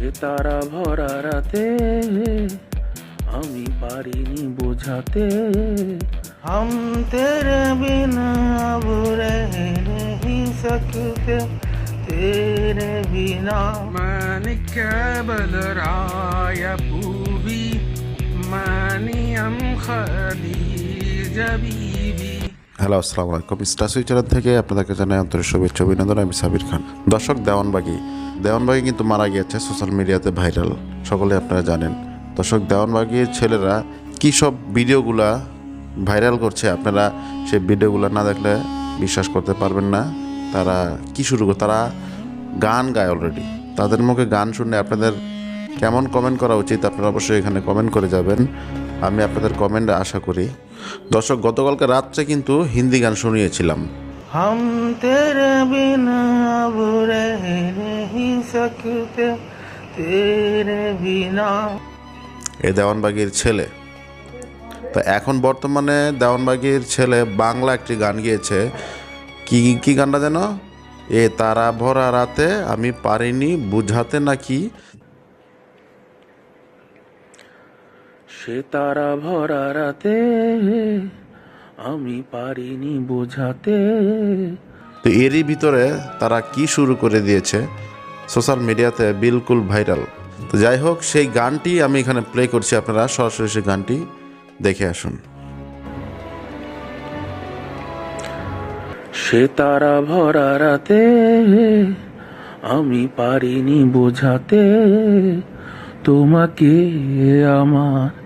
এ তারা ভরা রাতে আমি পারিনি বোঝাতে। হাম তেরে বিনা আব সকতে তেরে বিনা মান কেবল রায় পুবি মানি জবিবি হ্যালো, আসসালামু আলাইকুম। স্টার সুইচার থেকে আপনাদেরকে জানাই আন্তরিক শুভেচ্ছা, অভিনন্দন। আমি সাবির খান। দর্শক দেওয়ানবাগি। দেওয়ানবাগি কিন্তু মারা গিয়েছে সোশ্যাল মিডিয়াতে ভাইরাল। সকলে আপনারা জানেন। দর্শক, দেওয়ানবাগির ছেলেরা কী সব ভিডিওগুলা ভাইরাল করছে আপনারা সেই ভিডিওগুলো না দেখলে বিশ্বাস করতে পারবেন না। তারা কি শুরু করে, তারা গান গায় অলরেডি তাদের মুখে গান শুনে আপনাদের কেমন কমেন্ট করা উচিত আপনারা অবশ্যই এখানে কমেন্ট করে যাবেন। আমি আপনাদের কমেন্ট আশা করি দর্শক গতকালকে রাত্রে কিন্তু হিন্দি গান শুনিয়েছিলাম। হম তেরে বিনা বুরে সকতে তেরে বিনা এ দেওয়ানবাগির ছেলে। তো এখন বর্তমানে দেওয়ানবাগির ছেলে বাংলা একটি গান গিয়েছে। কি কি গানটা যেন? এ তারা ভরা রাতে আমি পারিনি বুঝাতে নাকি সে তারা ভরা রাতে আমি পারিনি বোঝাতে। তো এরই ভিতরে তারা কি শুরু করে দিয়েছে? সোশ্যাল মিডিয়াতে বিলকুল ভাইরাল। তো যাই হোক সেই গানটি আমি এখানে প্লে করছি আপনারা সরাসরি সেই গানটি দেখে আসুন। সে তারা ভরা রাতে আমি পারিনি বোঝাতে। তোমাকে আমার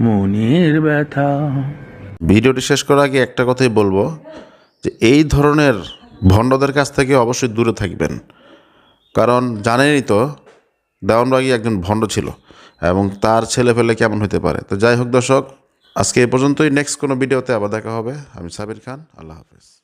মনের ব্যথা। ভিডিওটি শেষ করার আগে একটা কথাই বলব যে এই ধরনের ভণ্ডদের কাছ থেকে অবশ্যই দূরে থাকবেন। কারণ জানেনই তো, দেওয়ানবাগি একজন ভণ্ড ছিল এবং তার ছেলে ফেলে কেমন হতে পারে। তো যাই হোক দর্শক, আজকে এ পর্যন্তই। নেক্সট কোনো ভিডিওতে আবার দেখা হবে। আমি সাবির খান, আল্লাহ হাফেজ।